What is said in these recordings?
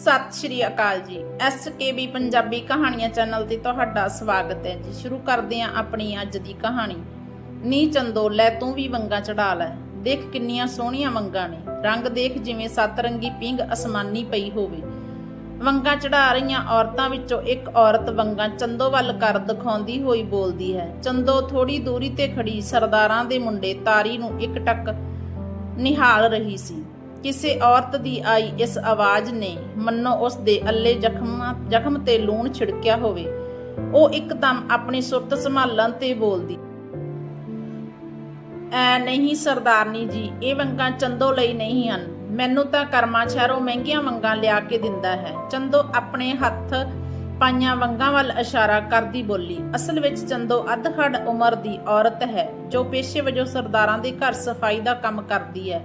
ਸਤਿ ਸ਼੍ਰੀ ਅਕਾਲ ਜੀ। ਐਸਕੇਬੀ ਪੰਜਾਬੀ ਕਹਾਣੀਆਂ ਚੈਨਲ ਤੇ ਤੁਹਾਡਾ ਸਵਾਗਤ ਹੈ ਜੀ। ਸ਼ੁਰੂ ਕਰਦੇ ਹਾਂ ਆਪਣੀ ਅੱਜ ਦੀ ਕਹਾਣੀ। ਨੀ ਚੰਦੋ, ਲੈ ਤੂੰ ਵੀ ਵੰਗਾ ਚੜਾ ਲੈ। ਦੇਖ ਕਿੰਨੀਆਂ ਸੋਹਣੀਆਂ ਵੰਗਾਂ ਨੇ। ਰੰਗ ਦੇਖ ਜਿਵੇਂ ਸੱਤ-ਰੰਗੀ ਪਿੰਗ ਅਸਮਾਨੀ ਪਈ ਹੋਵੇ। ਵੰਗਾਂ ਚੜਾ ਰਹੀਆਂ ਔਰਤਾਂ ਵਿੱਚੋਂ ਇੱਕ ਔਰਤ ਵੰਗਾਂ ਚੰਦੋ ਵੱਲ ਕਰ ਦਿਖਾਉਂਦੀ ਹੋਈ ਬੋਲਦੀ ਹੈ। ਚੰਦੋ ਥੋੜੀ ਦੂਰੀ ਤੇ ਖੜੀ ਸਰਦਾਰਾਂ ਦੇ ਮੁੰਡੇ ਤਾਰੀ ਨੂੰ ਇੱਕ ਟੱਕ ਨਿਹਾਲ ਰਹੀ ਸੀ। ਕਿਸੇ ਔਰਤ ਦੀ ਆਈ ਇਸ ਆਵਾਜ਼ ਨੇ, ਮੰਨੋ ਉਸ ਦੇ ਅੱਲੇ ਜ਼ਖਮ ਜ਼ਖਮ ਤੇ ਲੂਣ ਛਿੜਕਿਆ ਹੋਵੇ। ਉਹ ਇੱਕਦਮ ਆਪਣੀ ਸੁਰਤ ਸੰਭਾਲਣ ਤੇ ਬੋਲਦੀ, ਐ ਨਹੀਂ ਸਰਦਾਰਨੀ ਜੀ, ਇਹ ਵੰਗਾਂ ਚੰਦੋ ਲਈ ਨਹੀਂ ਹਨ। ਮੈਨੂੰ ਤਾਂ ਕਰਮਾ ਸ਼ਹਿਰੋਂ ਮਹਿੰਗੀਆਂ ਵੰਗਾਂ ਲਿਆ ਕੇ ਦਿੰਦਾ ਹੈ। ਚੰਦੋ ਆਪਣੇ ਹੱਥ ਪਾਈਆਂ ਵੰਗਾਂ ਵੱਲ ਇਸ਼ਾਰਾ ਕਰਦੀ ਬੋਲੀ, ਅਸਲ ਵਿੱਚ ਚੰਦੋ ਅੱਧਖੜ ਉਮਰ ਦੀ ਔਰਤ ਹੈ, ਜੋ ਪੇਸ਼ੇ ਵਜੋਂ ਸਰਦਾਰਾਂ ਦੇ ਘਰ ਸਫ਼ਾਈ ਦਾ ਕੰਮ ਕਰਦੀ ਹੈ।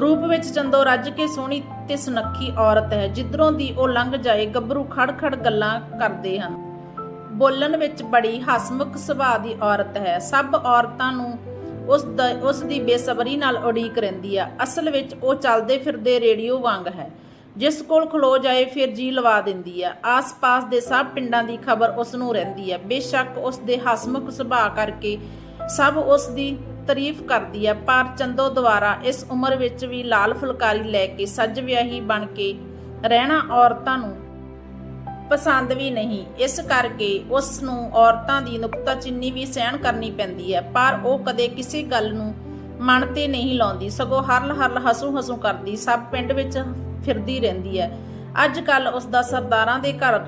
ਰੂਪ ਵਿੱਚ ਚੰਦੋ ਰੱਜ ਕੇ ਸੋਹਣੀ ਤੇ ਸੁਨੱਖੀ ਔਰਤ ਹੈ। ਜਿੱਧਰੋਂ ਦੀ ਉਹ ਲੰਘ ਜਾਏ, ਗੱਭਰੂ ਖੜ-ਖੜ ਗੱਲਾਂ ਕਰਦੇ ਹਨ। ਬੋਲਣ ਵਿੱਚ ਬੜੀ ਹਸਮੁਖ ਸੁਭਾਅ ਦੀ ਔਰਤ ਹੈ। ਸਭ ਔਰਤਾਂ ਨੂੰ ਉਸ ਦਾ, ਉਸ ਦੀ ਬੇਸਬਰੀ ਨਾਲ ਉਡੀਕ ਰਹਿੰਦੀ ਆ। ਅਸਲ ਵਿੱਚ ਉਹ ਚੱਲਦੇ ਫਿਰਦੇ ਰੇਡੀਓ ਵਾਂਗ ਹੈ। ਜਿਸ ਕੋਲ ਖਲੋ ਜਾਏ, ਫਿਰ ਜੀ ਲਵਾ ਦਿੰਦੀ ਆ। ਆਸ-ਪਾਸ ਦੇ ਸਭ ਪਿੰਡਾਂ ਦੀ ਖਬਰ ਉਸ ਨੂੰ ਰਹਿੰਦੀ ਆ। ਬੇਸ਼ੱਕ ਉਸ ਦੇ ਹਸਮੁਖ ਸੁਭਾਅ ਕਰਕੇ ਸਭ ਉਸ ਦੀ ਤਾਰੀਫ ਕਰਦੀ ਆ ਪਰ ਚੰਦੋ ਦੁਆਰਾ ਇਸ ਉਮਰ ਵਿੱਚ ਵੀ ਲਾਲ ਫੁਲਕਾਰੀ ਲੈ ਕੇ ਸੱਜ ਵਿਆਹੀ ਬਣ ਕੇ ਰਹਿਣਾ ਔਰਤਾਂ ਨੂੰ ਪਸੰਦ ਵੀ ਨਹੀਂ। ਇਸ ਕਰਕੇ ਉਸ ਨੂੰ ਔਰਤਾਂ ਦੀ ਨੁਕਤਾਚੀਨੀ ਵੀ ਸਹਿਣ ਕਰਨੀ ਪੈਂਦੀ ਹੈ, ਪਰ ਉਹ ਕਦੇ ਕਿਸੇ ਗੱਲ ਨੂੰ ਮਨ ਤੇ ਨਹੀਂ ਲਾਉਂਦੀ। ਸਗੋਂ ਹਰਲ ਹਰਲ ਹਸੂ ਹਸੂ ਕਰਦੀ, ਸਭ ਪਿੰਡ ਵਿੱਚ ਫਿਰਦੀ ਰਹਿੰਦੀ ਹੈ। ਅੱਜ ਕੱਲ ਉਸ ਦਾ ਸਰਦਾਰਾਂ ਦੇ ਘਰ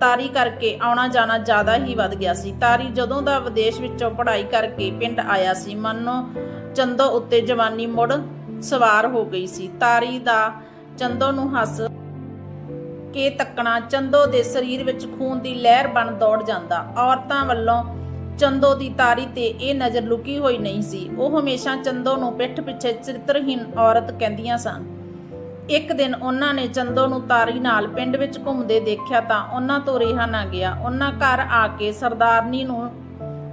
ਤਾਰੀ ਕਰਕੇ ਆਉਣਾ ਜਾਣਾ ਜ਼ਿਆਦਾ ਹੀ ਵੱਧ ਗਿਆ ਸੀ। ਤਾਰੀ ਜਦੋਂ ਦਾ ਵਿਦੇਸ਼ ਵਿੱਚੋਂ ਪੜ੍ਹਾਈ ਕਰਕੇ ਪਿੰਡ ਆਇਆ ਸੀ, ਮੰਨੋ ਚੰਦੋ ਉੱਤੇ ਜਵਾਨੀ ਮੁੜ ਸਵਾਰ ਹੋ ਗਈ ਸੀ। ਤਾਰੀ ਦਾ ਚੰਦੋ ਨੂੰ ਹੱਸ ਕੇ ਤੱਕਣਾ ਚੰਦੋ ਦੇ ਸਰੀਰ ਵਿੱਚ ਖੂਨ ਦੀ ਲਹਿਰ ਬਣ ਦੌੜ ਜਾਂਦਾ। ਔਰਤਾਂ ਵੱਲੋਂ ਚੰਦੋ ਦੀ ਤਾਰੀ ਤੇ ਇਹ ਨਜ਼ਰ ਲੁਕੀ ਹੋਈ ਨਹੀਂ ਸੀ। ਉਹ ਹਮੇਸ਼ਾ ਚੰਦੋ ਨੂੰ ਪਿੱਠ ਪਿੱਛੇ ਚਰਿੱਤਰਹੀਨ ਔਰਤ ਕਹਿੰਦੀਆਂ ਸਨ। ਇੱਕ ਦਿਨ ਉਹਨਾਂ ਨੇ ਚੰਦੋ ਨੂੰ ਤਾਰੀ ਨਾਲ ਪਿੰਡ ਵਿੱਚ ਘੁੰਮਦੇ ਦੇਖਿਆ ਤਾਂ ਉਹਨਾਂ ਤੋਂ ਰਿਹਾ ਨਾ ਗਿਆ। ਉਹਨਾਂ ਘਰ ਆ ਕੇ ਸਰਦਾਰਨੀ ਨੂੰ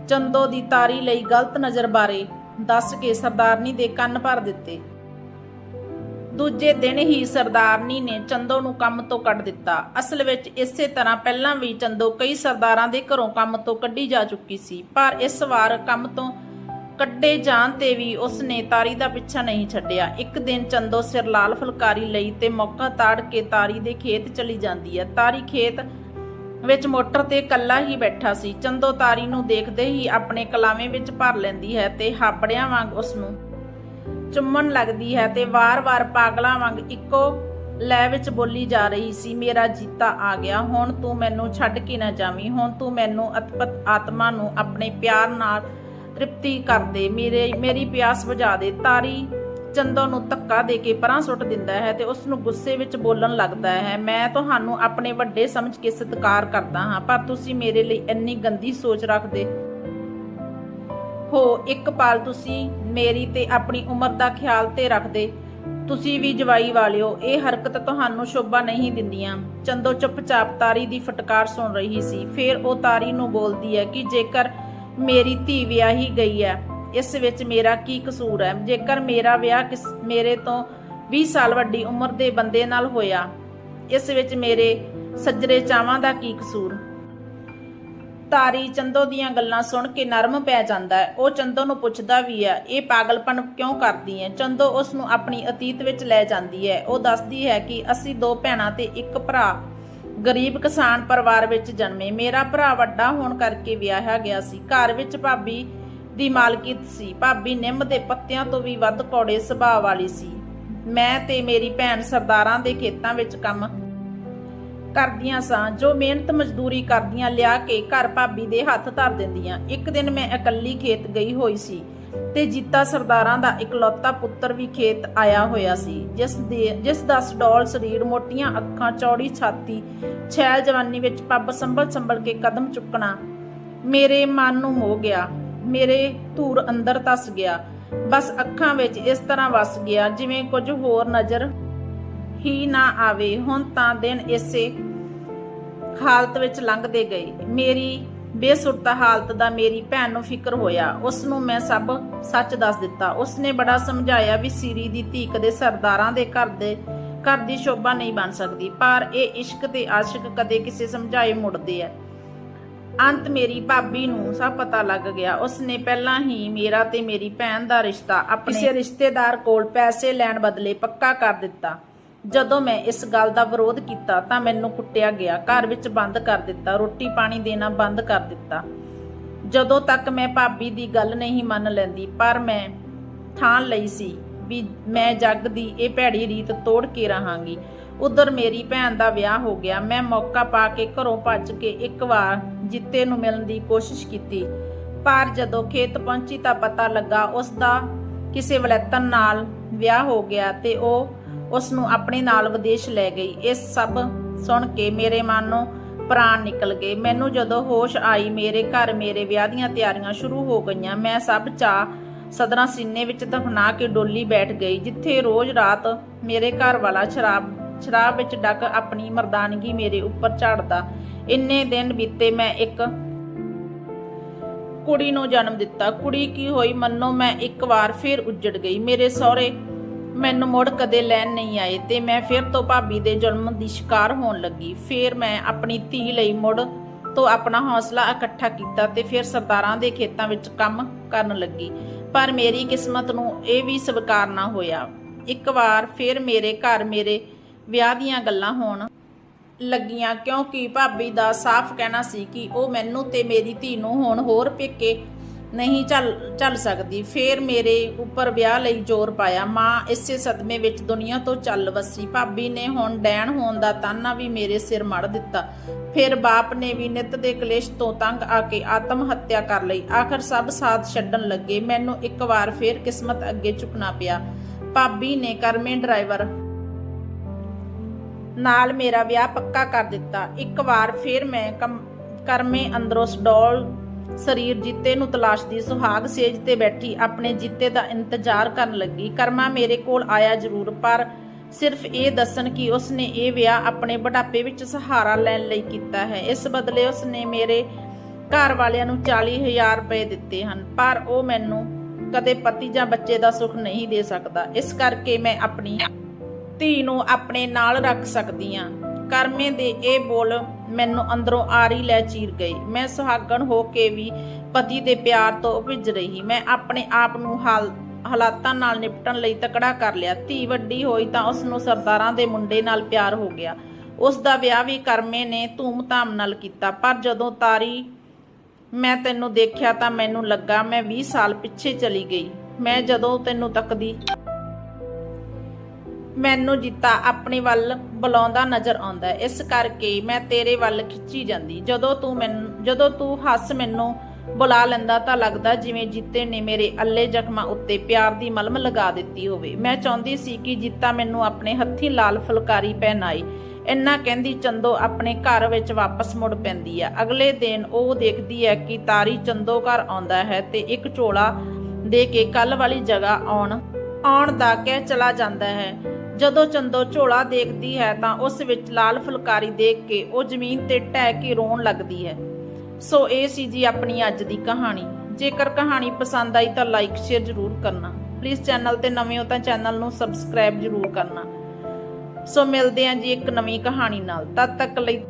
ਚੰਦੋ ਦੀ ਤਾਰੀ ਲਈ ਗਲਤ ਨਜ਼ਰ ਬਾਰੇ ਦੱਸ ਕੇ ਸਰਦਾਰਨੀ ਦੇ ਕੰਨ ਭਰ ਦਿੱਤੇ। ਦੂਜੇ ਦਿਨ ਹੀ ਸਰਦਾਰਨੀ ਨੇ ਚੰਦੋ ਨੂੰ ਕੰਮ ਤੋਂ ਕੱਢ ਦਿੱਤਾ। ਅਸਲ ਵਿੱਚ ਇਸੇ ਤਰ੍ਹਾਂ ਪਹਿਲਾਂ ਵੀ ਚੰਦੋ ਕਈ ਸਰਦਾਰਾਂ ਦੇ ਘਰੋਂ ਕੰਮ ਤੋਂ ਕੱਢੀ ਜਾ ਚੁੱਕੀ ਸੀ, ਪਰ ਇਸ ਵਾਰ ਕੰਮ ਤੋਂ ਕੱਢੇ ਜਾਣ ਤੇ ਵੀ ਉਸ ਨੇ ਤਾਰੀ ਦਾ ਪਿੱਛਾ ਨਹੀਂ ਛੱਡਿਆ। ਇੱਕ ਦਿਨ ਚੰਦੋ ਸਿਰ ਲਾਲ ਫੁਲਕਾਰੀ ਲਈ ਤੇ ਮੌਕਾ ਤਾੜ ਕੇ ਤਾਰੀ ਦੇ ਖੇਤ ਚਲੀ ਜਾਂਦੀ ਹੈ। ਤਾਰੀ ਖੇਤ ਵਿੱਚ ਮੋਟਰ ਤੇ ਕੱਲਾ ਹੀ ਬੈਠਾ ਸੀ। ਚੰਦੋ ਤਾਰੀ ਨੂੰ ਦੇਖਦੇ ਹੀ ਆਪਣੇ ਕਲਾਵੇਂ ਵਿੱਚ ਭਰ ਲੈਂਦੀ ਹੈ ਤੇ ਹਾਬੜਿਆਂ ਵਾਂਗ ਉਸ ਨੂੰ ਚੁੰਮਣ ਲੱਗਦੀ ਹੈ ਤੇ ਵਾਰ-ਵਾਰ ਪਾਗਲਾਂ ਵਾਂਗ ਇੱਕੋ ਲੈ ਵਿੱਚ ਬੋਲੀ ਜਾ ਰਹੀ ਸੀ, ਮੇਰਾ ਜੀਤਾ ਆ ਗਿਆ। ਹੁਣ ਤੂੰ ਮੈਨੂੰ ਛੱਡ ਕੇ ਨਾ ਜਾਵੀਂ। ਹੁਣ ਤੂੰ ਮੈਨੂੰ ਅਤਪਤ ਆਤਮਾ ਨੂੰ ਆਪਣੇ ਪਿਆਰ ਨਾਲ ਤ੍ਰਿਪਤੀ ਕਰ ਦੇ ਮੇਰੇ, ਮੇਰੀ ਪਿਆਸ ਬੁਝਾ ਦੇ। ਤਾਰੀ ਚੰਦੋ ਨੂੰ ਧੱਕਾ ਦੇ ਕੇ ਪਰਾਂ ਸੁੱਟ ਦਿੰਦਾ ਹੈ ਤੇ ਉਸ ਨੂੰ ਗੁੱਸੇ ਵਿੱਚ ਬੋਲਣ ਲੱਗਦਾ ਹੈ। ਮੈਂ ਤੁਹਾਨੂੰ ਆਪਣੇ ਵੱਡੇ ਸਮਝ ਕੇ ਸਤਿਕਾਰ ਕਰਦਾ ਹਾਂ, ਪਰ ਤੁਸੀਂ ਮੇਰੇ ਲਈ ਇੰਨੀ ਗੰਦੀ ਸੋਚ ਰੱਖਦੇ ਹੋ। ਇੱਕ ਪਲ ਤੁਸੀਂ ਮੇਰੀ ਤੇ ਆਪਣੀ ਉਮਰ ਦਾ ਖਿਆਲ ਤੇ ਰੱਖਦੇ। ਤੁਸੀਂ ਵੀ ਜਵਾਈ ਵਾਲਿਓ, ਇਹ ਹਰਕਤ ਤੁਹਾਨੂੰ ਸ਼ੋਭਾ ਨਹੀਂ ਦਿੰਦੀਆਂ। ਚੰਦੋ ਚੁੱਪਚਾਪ ਤਾਰੀ ਦੀ ਫਟਕਾਰ ਸੁਣ ਰਹੀ ਸੀ। ਫਿਰ ਉਹ ਤਾਰੀ ਨੂੰ ਬੋਲਦੀ ਹੈ ਕਿ ਜੇਕਰ ਮੇਰੀ ਧੀ ਵਿਆਹੀ ਗਈ ਹੈ। ਇਸ ਵਿੱਚ ਮੇਰਾ ਕੀ ਕਸੂਰ ਹੈ? ਜੇਕਰ ਮੇਰਾ ਵਿਆਹ ਕਿਸ, ਮੇਰੇ ਤੋਂ 20 ਸਾਲ ਵੱਡੀ ਉਮਰ ਦੇ ਬੰਦੇ ਨਾਲ ਹੋਇਆ, ਇਸ ਵਿੱਚ ਮੇਰੇ ਸੱਜਰੇ ਚਾਵਾਂ ਦਾ ਕੀ ਕਸੂਰ? ਤਾਰੀ ਚੰਦੋ ਦੀਆਂ ਗੱਲਾਂ ਸੁਣ ਕੇ ਨਰਮ ਪੈ ਜਾਂਦਾ ਹੈ। ਉਹ ਚੰਦੋ ਨੂੰ ਪੁੱਛਦਾ ਵੀ ਹੈ, ਇਹ ਪਾਗਲਪਨ ਕਿਉਂ ਕਰਦੀ ਹੈ ਚੰਦੋ ਉਸ ਨੂੰ ਆਪਣੀ ਅਤੀਤ ਵਿੱਚ ਲੈ ਜਾਂਦੀ ਹੈ। ਉਹ ਦੱਸਦੀ ਹੈ ਕਿ ਅਸੀਂ ਦੋ ਭੈਣਾਂ ਤੇ ਇੱਕ ਭਰਾ ਗਰੀਬ ਕਿਸਾਨ ਪਰਿਵਾਰ ਵਿੱਚ ਜਨਮੇ। ਮੇਰਾ ਭਰਾ ਵੱਡਾ ਹੋਣ ਕਰਕੇ ਵਿਆਹਿਆ ਗਿਆ ਸੀ। ਘਰ ਵਿੱਚ ਭਾਬੀ ਦੀ ਮਾਲਕੀਤ ਸੀ। ਭਾਬੀ ਨਿੰਮ ਦੇ ਪੱਤਿਆਂ ਤੋਂ ਵੀ ਵੱਧ ਕੌੜੇ ਸੁਭਾਅ ਵਾਲੀ ਸੀ। ਮੈਂ ਤੇ ਮੇਰੀ ਭੈਣ ਸਰਦਾਰਾਂ ਦੇ ਖੇਤਾਂ ਵਿੱਚ ਕੰਮ ਕਰਦੀਆਂ ਸਾਂ। ਜੋ ਮਿਹਨਤ ਮਜ਼ਦੂਰੀ ਕਰਦੀਆਂ ਲਿਆ ਕੇ ਘਰ ਭਾਬੀ ਦੇ ਹੱਥ ਧਰ ਦਿੰਦੀਆਂ। ਇੱਕ ਦਿਨ ਮੈਂ ਇਕੱਲੀ ਖੇਤ ਗਈ ਹੋਈ ਸੀ। ਤੇ ਜੀਤਾ ਸਰਦਾਰਾਂ ਦਾ ਇਕਲੌਤਾ ਪੁੱਤਰ ਵੀ ਖੇਤ ਆਇਆ ਹੋਇਆ ਸੀ, ਜਿਸ ਦੇ, ਜਿਸ ਦਾ ਸਡੌਲ ਸਰੀਰ ਮੋਟੀਆਂ ਅੱਖਾਂ, ਚੌੜੀ ਛਾਤੀ, ਛੈਲ ਜਵਾਨੀ ਵਿੱਚ ਪੱਬ ਸੰਭਲ ਸੰਭਲ ਕੇ ਕਦਮ ਚੁੱਕਣਾ ਮੇਰੇ ਮਨ ਨੂੰ ਹੋ ਗਿਆ। ਮੇਰੇ ਧੂਰ ਅੰਦਰ ਤਸ ਗਿਆ। ਬਸ ਅੱਖਾਂ ਵਿੱਚ ਇਸ ਤਰ੍ਹਾਂ ਵਸ ਗਿਆ ਜਿਵੇਂ ਕੁਝ ਹੋਰ ਨਜ਼ਰ ਹੀ ਨਾ ਆਵੇ। ਹੁਣ ਤਾਂ ਦਿਨ ਇਸੇ ਹਾਲਤ ਵਿੱਚ ਲੰਘਦੇ ਗਏ। ਮੇਰੀ ਬੇਸੁਰਤਾ ਹਾਲਤ ਦਾ ਮੇਰੀ ਭੈਣ ਨੂੰ ਫਿਕਰ ਹੋਇਆ। ਉਸ ਨੂੰ ਮੈਂ ਸਭ ਸੱਚ ਦੱਸ ਦਿੱਤਾ। ਉਸ ਨੇ ਬੜਾ ਸਮਝਾਇਆ ਵੀ ਸੀਰੀ ਦੀ ਧੀ ਕਦੇ ਸਰਦਾਰਾਂ ਦੇ ਘਰ ਦੇ ਘਰ ਦੀ ਸ਼ੋਭਾ ਨਹੀਂ ਬਣ ਸਕਦੀ। ਪਰ ਇਹ ਇਸ਼ਕ ਤੇ ਆਸ਼ਿਕ ਕਦੇ ਕਿਸੇ ਸਮਝਾਏ ਮੁੜਦੇ ਆ ਅੰਤ ਮੇਰੀ ਭਾਬੀ ਨੂੰ ਸਭ ਪਤਾ ਲੱਗ ਗਿਆ। ਉਸਨੇ ਪਹਿਲਾਂ ਹੀ ਮੇਰਾ ਤੇ ਮੇਰੀ ਭੈਣ ਦਾ ਰਿਸ਼ਤਾ ਆਪਣੇ ਰਿਸ਼ਤੇਦਾਰ ਕੋਲ ਪੈਸੇ ਲੈਣ ਬਦਲੇ ਪੱਕਾ ਕਰ ਦਿੱਤਾ। ਜਦੋਂ ਮੈਂ ਇਸ ਗੱਲ ਦਾ ਵਿਰੋਧ ਕੀਤਾ ਤਾਂ ਮੈਨੂੰ ਕੁੱਟਿਆ ਗਿਆ। ਘਰ ਵਿੱਚ ਬੰਦ ਕਰ ਦਿੱਤਾ, ਰੋਟੀ ਪਾਣੀ ਦੇਣਾ ਬੰਦ ਕਰ ਦਿੱਤਾ। ਜਦੋਂ ਤੱਕ ਮੈਂ ਭਾਬੀ ਦੀ ਗੱਲ ਨਹੀਂ ਮੰਨ ਲੈਂਦੀ, ਪਰ ਮੈਂ ਠਾਣ ਲਈ ਸੀ ਵੀ ਮੈਂ ਜੱਗ ਦੀ ਇਹ ਭੈੜੀ ਰੀਤ ਤੋੜ ਕੇ ਰਹਾਂਗੀ। ਉਧਰ ਮੇਰੀ ਭੈਣ ਦਾ ਵਿਆਹ ਹੋ ਗਿਆ। ਮੈਂ ਮੌਕਾ ਪਾ ਕੇ ਘਰੋਂ ਭੱਜ ਕੇ ਇੱਕ ਵਾਰ ਜਿੱਤੇ ਨੂੰ ਮਿਲਣ ਦੀ ਕੋਸ਼ਿਸ਼ ਕੀਤੀ। ਪਰ ਜਦੋਂ ਖੇਤ ਪਹੁੰਚੀ ਤਾਂ ਪਤਾ ਲੱਗਾ ਉਸ ਦਾ ਕਿਸੇ ਵਲੈਤਨ ਨਾਲ ਵਿਆਹ ਹੋ ਗਿਆ ਤੇ ਉਹ ਉਸ ਨੂੰ ਆਪਣੇ ਨਾਲ ਵਿਦੇਸ਼ ਲੈ ਗਈ। ਇਸ ਸਭ ਸੁਣ ਕੇ ਮੇਰੇ ਮਨੋਂ ਪ੍ਰਾਣ ਨਿਕਲ ਗਏ। ਮੈਨੂੰ ਜਦੋਂ ਹੋਸ਼ ਆਈ, ਮੇਰੇ ਘਰ ਮੇਰੇ ਵਿਆਹ ਦੀਆਂ ਤਿਆਰੀਆਂ ਸ਼ੁਰੂ ਹੋ ਗਈਆਂ, ਮੈਂ ਸਭ ਚਾ ਸਦਰਾਂ ਸੀਨੇ ਵਿੱਚ ਦਫਨਾ ਕੇ ਡੋਲੀ ਬੈਠ ਗਈ, ਜਿੱਥੇ ਰੋਜ਼ ਰਾਤ ਮੇਰੇ ਘਰ ਵਾਲਾ ਸ਼ਰਾਬ ਸ਼ਰਾਬ ਵਿੱਚ ਡੱਕ ਆਪਣੀ ਮਰਦਾਨਗੀ ਮੇਰੇ ਉੱਪਰ ਝਾੜਦਾ ਇੰਨੇ ਦਿਨ ਬੀਤੇ ਮੈਂ ਇੱਕ ਕੁੜੀ ਨੂੰ ਜਨਮ ਦਿੱਤਾ। ਕੁੜੀ ਕੀ ਹੋਈ? ਮੰਨੋ ਮੈਂ ਇੱਕ ਵਾਰ ਫਿਰ ਉੱਜੜ ਗਈ। ਮੇਰੇ ਸਹੁਰੇ ਮੈਨੂੰ ਮੁੜ ਕਦੇ ਲੈਣ ਨਹੀਂ ਆਏ ਤੇ ਮੈਂ ਫਿਰ ਤੋਂ ਭਾਬੀ ਦੇ ਜ਼ੁਲਮ ਦੀ ਸ਼ਿਕਾਰ ਹੋਣ ਲੱਗੀ। ਫਿਰ ਮੈਂ ਆਪਣੀ ਧੀ ਲਈ ਮੁੜ ਤੋਂ ਆਪਣਾ ਹੌਸਲਾ ਇਕੱਠਾ ਕੀਤਾ ਤੇ ਫਿਰ ਸਰਦਾਰਾਂ ਦੇ ਖੇਤਾਂ ਵਿੱਚ ਕੰਮ ਕਰਨ ਲੱਗੀ। ਪਰ ਮੇਰੀ ਕਿਸਮਤ ਨੂੰ ਇਹ ਵੀ ਸਵੀਕਾਰ ਨਾ ਹੋਇਆ। ਇੱਕ ਵਾਰ ਫਿਰ ਮੇਰੇ ਘਰ ਮੇਰੇ ਵਿਆਹ ਦੀਆਂ ਗੱਲਾਂ ਹੋਣ ਲੱਗੀਆਂ ਕਿਉਂਕਿ ਭਾਬੀ ਦਾ ਸਾਫ਼ ਕਹਿਣਾ ਸੀ ਕਿ ਉਹ ਮੈਨੂੰ ਤੇ ਮੇਰੀ ਧੀ ਨੂੰ ਹੁਣ ਹੋਰ ਪੇਕੇ ਨਹੀਂ ਚੱਲ ਚੱਲ ਸਕਦੀ। ਫੇਰ ਮੇਰੇ ਉੱਪਰ ਵਿਆਹ ਲਈ ਜ਼ੋਰ ਪਾਇਆ। ਮਾਂ ਇਸੇ ਸਦਮੇ ਵਿੱਚ ਦੁਨੀਆ ਤੋਂ ਚੱਲ ਵਸੀ। ਭਾਬੀ ਨੇ ਹੁਣ ਡੈਣ ਹੋਣ ਦਾ ਤਾਨਾ ਵੀ ਮੇਰੇ ਸਿਰ ਮੜ ਦਿੱਤਾ। ਫਿਰ ਬਾਪ ਨੇ ਵੀ ਨਿਤ ਦੇ ਕਲੇਸ਼ ਤੋਂ ਤੰਗ ਆ ਕੇ ਆਤਮ ਹੱਤਿਆ ਕਰ ਲਈ। ਆਖਰ ਸਭ ਸਾਥ ਛੱਡਣ ਲੱਗੇ। ਮੈਨੂੰ ਇੱਕ ਵਾਰ ਫੇਰ ਕਿਸਮਤ ਅੱਗੇ ਝੁਕਣਾ ਪਿਆ। ਭਾਬੀ ਨੇ ਕਰਮੇ ਡਰਾਈਵਰ ਨਾਲ ਮੇਰਾ ਵਿਆਹ ਪੱਕਾ ਕਰ ਦਿੱਤਾ। ਇੱਕ ਵਾਰ ਫਿਰ ਮੈਂ ਕਰਮੇ ਅੰਦਰੋਂ ਸਡੋਲ ਸਰੀਰ ਜੀਤੇ ਨੂੰ ਤਲਾਸ਼ਦੀ ਸੁਹਾਗ ਸੇਜ ਤੇ ਬੈਠੀ ਆਪਣੇ ਜੀਤੇ ਦਾ ਇੰਤਜ਼ਾਰ ਕਰਨ ਲੱਗੀ। ਕਰਮਾ ਮੇਰੇ ਕੋਲ ਆਇਆ ਜ਼ਰੂਰ, ਪਰ ਸਿਰਫ ਇਹ ਦੱਸਣ ਕਿ ਉਸਨੇ ਇਹ ਵਿਆਹ ਆਪਣੇ ਬੁਢਾਪੇ ਵਿੱਚ ਸਹਾਰਾ ਲੈਣ ਲਈ ਕੀਤਾ ਹੈ। ਇਸ ਬਦਲੇ ਉਸਨੇ ਮੇਰੇ ਘਰ ਵਾਲਿਆਂ ਨੂੰ 40000 ਰੁਪਏ ਦਿੱਤੇ ਹਨ, ਪਰ ਉਹ ਮੈਨੂੰ ਕਦੇ ਪਤੀ ਜਾਂ ਬੱਚੇ ਦਾ ਸੁੱਖ ਨਹੀਂ ਦੇ ਸਕਦਾ। ਇਸ ਕਰਕੇ ਮੈਂ ਆਪਣੀ ਧੀ ਨੂੰ ਆਪਣੇ ਨਾਲ ਰੱਖ ਸਕਦੀ ਹਾਂ। ਕਰਮੇ ਦੇ ਇਹ ਬੋਲ ਮੈਨੂੰ ਅੰਦਰੋਂ ਆਰੀ ਲੈ ਚੀਰ ਗਈ। ਮੈਂ ਸੁਹਾਗਣ ਹੋ ਕੇ ਵੀ ਪਤੀ ਦੇ ਪਿਆਰ ਤੋਂ ਭਿੱਜ ਰਹੀ। ਮੈਂ ਆਪਣੇ ਆਪ ਨੂੰ ਹਾਲ ਹਾਲਾਤਾਂ ਨਾਲ ਨਿਪਟਣ ਲਈ ਤਕੜਾ ਕਰ ਲਿਆ। ਧੀ ਵੱਡੀ ਹੋਈ ਤਾਂ ਉਸ ਨੂੰ ਸਰਦਾਰਾਂ ਦੇ ਮੁੰਡੇ ਨਾਲ ਪਿਆਰ ਹੋ ਗਿਆ। ਉਸ ਦਾ ਵਿਆਹ ਵੀ ਕਰਮੇ ਨੇ ਧੂਮ-ਧਾਮ ਨਾਲ ਕੀਤਾ। ਪਰ ਜਦੋਂ ਤਾਰੀ ਮੈਂ ਤੈਨੂੰ ਦੇਖਿਆ ਤਾਂ ਮੈਨੂੰ ਲੱਗਾ ਮੈਂ 20 ਸਾਲ ਪਿੱਛੇ ਚਲੀ ਗਈ। ਮੈਂ ਜਦੋਂ ਤੈਨੂੰ ਤੱਕਦੀ ਮੈਨੂੰ ਜਿੱਤਾ ਆਪਣੇ ਵੱਲ ਬੁਲਾਉਂਦਾ ਨਜ਼ਰ ਆਉਂਦਾ ਹੈ। ਇਸ ਕਰਕੇ ਮੈਂ ਤੇਰੇ ਵੱਲ ਖਿੱਚੀ ਜਾਂਦੀ। ਜਦੋਂ ਤੂੰ ਮੈਨੂੰ, ਜਦੋਂ ਤੂੰ ਹੱਸ ਮੈਨੂੰ ਬੁਲਾ ਲੈਂਦਾ ਤਾਂ ਲੱਗਦਾ ਜਿਵੇਂ ਜਿੱਤੇ ਨੇ ਮੇਰੇ ਅੱਲੇ ਜ਼ਖਮਾਂ ਉੱਤੇ ਪਿਆਰ ਦੀ ਮਲਮ ਲਗਾ ਦਿੱਤੀ ਹੋਵੇ। ਮੈਂ ਚਾਹੁੰਦੀ ਸੀ ਕਿ ਜਿੱਤਾ ਮੈਨੂੰ ਆਪਣੇ ਹੱਥੀਂ ਲਾਲ ਫੁਲਕਾਰੀ ਪਹਿਨਾਈ ਇੰਨਾ ਕਹਿੰਦੀ ਚੰਦੋ ਆਪਣੇ ਘਰ ਵਿੱਚ ਵਾਪਸ ਮੁੜ ਪੈਂਦੀ ਆ। ਅਗਲੇ ਦਿਨ ਉਹ ਦੇਖਦੀ ਹੈ ਕਿ ਤਾਰੀ ਚੰਦੋ ਘਰ ਆਉਂਦਾ ਹੈ ਤੇ ਇੱਕ ਝੋਲਾ ਦੇ ਕੇ ਕੱਲ ਵਾਲੀ ਜਗ੍ਹਾ ਆਉਣ ਆਉਣ ਦਾ ਕਹਿ ਚਲਾ ਜਾਂਦਾ ਹੈ। ਜਦੋਂ ਚੰਦੋ ਝੋਲਾ ਦੇਖਦੀ ਹੈ ਤਾਂ ਉਸ ਵਿੱਚ ਲਾਲ ਫੁਲਕਾਰੀ ਦੇਖ ਕੇ ਉਹ ਜ਼ਮੀਨ ਤੇ ਟਹਿ ਕੇ ਰੋਣ ਲੱਗਦੀ ਹੈ। ਸੋ ਇਹ ਸੀ ਜੀ ਆਪਣੀ ਅੱਜ ਦੀ ਕਹਾਣੀ। ਜੇਕਰ ਕਹਾਣੀ ਪਸੰਦ ਆਈ ਤਾਂ ਲਾਈਕ ਸ਼ੇਅਰ ਜ਼ਰੂਰ ਕਰਨਾ। ਪਲੀਜ਼ ਚੈਨਲ ਤੇ ਨਵੇਂ ਹੋ ਤਾਂ ਚੈਨਲ ਨੂੰ ਸਬਸਕ੍ਰਾਈਬ ਜ਼ਰੂਰ ਕਰਨਾ। ਸੋ ਮਿਲਦੇ ਹਾਂ ਜੀ ਇੱਕ ਨਵੀਂ ਕਹਾਣੀ ਨਾਲ। ਤਦ ਤੱਕ ਲਈ